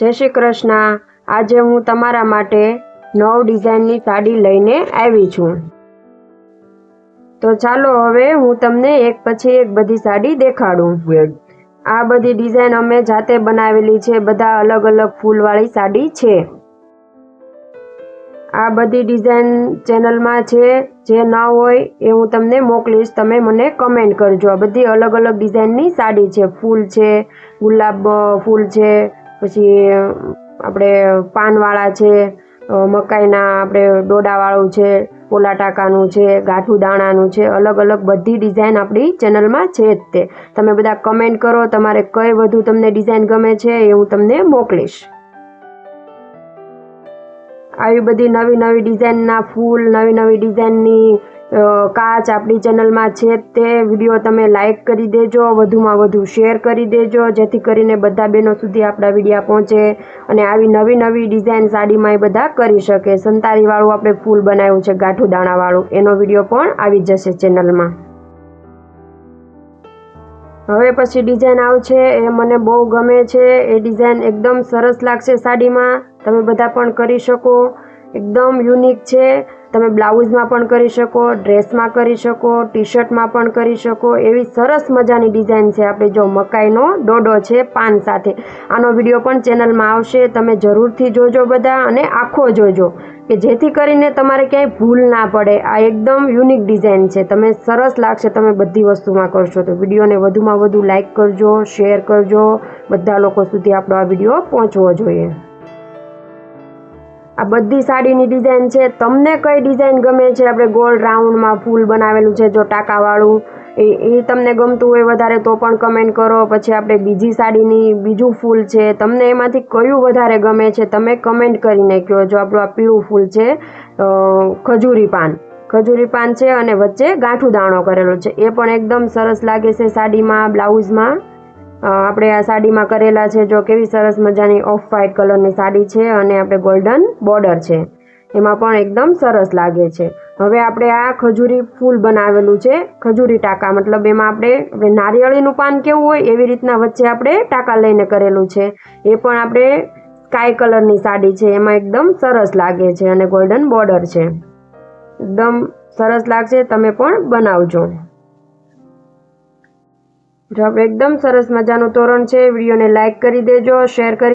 જય શ્રી કૃષ્ણ. આજે હું તમારા માટે નવ ડિઝાઇનની સાડી લઈને આવી છું. તો ચાલો હવે હું તમને એક પછી એક બધી સાડી દેખાડું. આ બધી ડિઝાઇન અમે જાતે બનાવેલી છે બધા અલગ અલગ ફૂલવાળી સાડી છે. આ બધી ડિઝાઇન ચેનલમાં છે જે ન હોય એ હું તમને મોકલીશ તમે મને કમેન્ટ કરજો. આ બધી અલગ અલગ ડિઝાઇનની સાડી છે ફૂલ છે ગુલાબ ફૂલ છે પછી, આપણે પાનવાળા છે મકાઈના આપણે ડોડાવાળું છે પોલા ટાકાનું છે ગાંઠું દાણાનું છે, અલગ અલગ બધી ડિઝાઇન આપણી ચેનલમાં છે જ તે. તમે બધા કમેન્ટ કરો, તમારે કઈ વધુ તમને ડિઝાઇન ગમે છે એ હું તમને મોકલીશ. આવી બધી નવી નવી ડિઝાઇનના ફૂલ, નવી નવી ડિઝાઇનની કાચ આપણી ચેનલમાં છે તે વીડિયો તમે લાઈક કરી દેજો, વધુમાં વધુ શેર કરી દેજો, જેથી કરીને બધા બહેનો સુધી આપણા વિડીયા પહોંચે અને આવી નવી નવી ડિઝાઇન સાડીમાં એ બધા કરી શકે. સંતારીવાળું આપણે ફૂલ બનાવ્યું છે ગાંઠું દાણાવાળું એનો વીડિયો પણ આવી જશે ચેનલમાં. હવે પછી ડિઝાઇન આવશે, એ મને બહુ ગમે છે. એ ડિઝાઇન એકદમ સરસ લાગશે સાડીમાં. તમે બધા પણ કરી શકો. એકદમ યુનિક છે. તમે બ્લાઉઝમાં પણ કરી શકો, ડ્રેસમાં કરી શકો ટી શર્ટમાં પણ કરી શકો. એવી સરસ મજાની ડિઝાઇન છે આપણે જો મકાઈનો ડોડો છે પાન સાથે. આનો વીડિયો પણ ચેનલમાં આવશે. તમે જરૂરથી જોજો બધા અને આખો જોજો કે જેથી કરીને તમારે ક્યાંય ભૂલ ના પડે. આ એકદમ યુનિક ડિઝાઇન છે. તમે સરસ લાગશે તમે બધી વસ્તુમાં કરશો તો. વિડીયોને વધુમાં વધુ લાઇક કરજો, શેર કરજો. બધા લોકો સુધી આપણો આ વીડિયો પહોંચવો જોઈએ. આ બધી સાડીની ડિઝાઇન છે. તમને કઈ ડિઝાઇન ગમે છે? આપણે ગોળ રાઉન્ડમાં ફૂલ બનાવેલું છે, જો ટાંકાવાળું. એ એ તમને ગમતું હોય વધારે તો પણ કમેન્ટ કરો. પછી આપણે બીજી સાડીની બીજું ફૂલ છે. તમને એમાંથી કયું વધારે ગમે છે? તમે કમેન્ટ કરીને કહો જો આપણું આ પીળું ફૂલ છે ખજૂરી પાન. ખજૂરી પાન છે અને વચ્ચે ગાંઠું દાણો કરેલો છે. એ પણ એકદમ સરસ લાગે છે સાડીમાં, બ્લાઉઝમાં. આપણે આ સાડીમાં કરેલા છે જો કેવી સરસ મજાની ઓફ વ્હાઇટ કલરની સાડી છે અને આપણે ગોલ્ડન બોર્ડર છે. એમાં પણ એકદમ સરસ લાગે છે. હવે આપણે આ ખજૂરી ફૂલ બનાવેલું છે. ખજૂરી ટાંકા, મતલબ એમાં આપણે આપણે નારિયેળીનું પાન કેવું હોય એવી રીતના વચ્ચે આપણે ટાંકા લઈને કરેલું છે. એ પણ આપણે સ્કાય કલરની સાડી છે. એમાં એકદમ સરસ લાગે છે અને ગોલ્ડન બોર્ડર છે. એકદમ સરસ લાગશે, તમે પણ બનાવજો. જો એકદમ સરસ મજાનું તોરણ છે વિડીયોને લાઇક કરી દેજો શેર કરી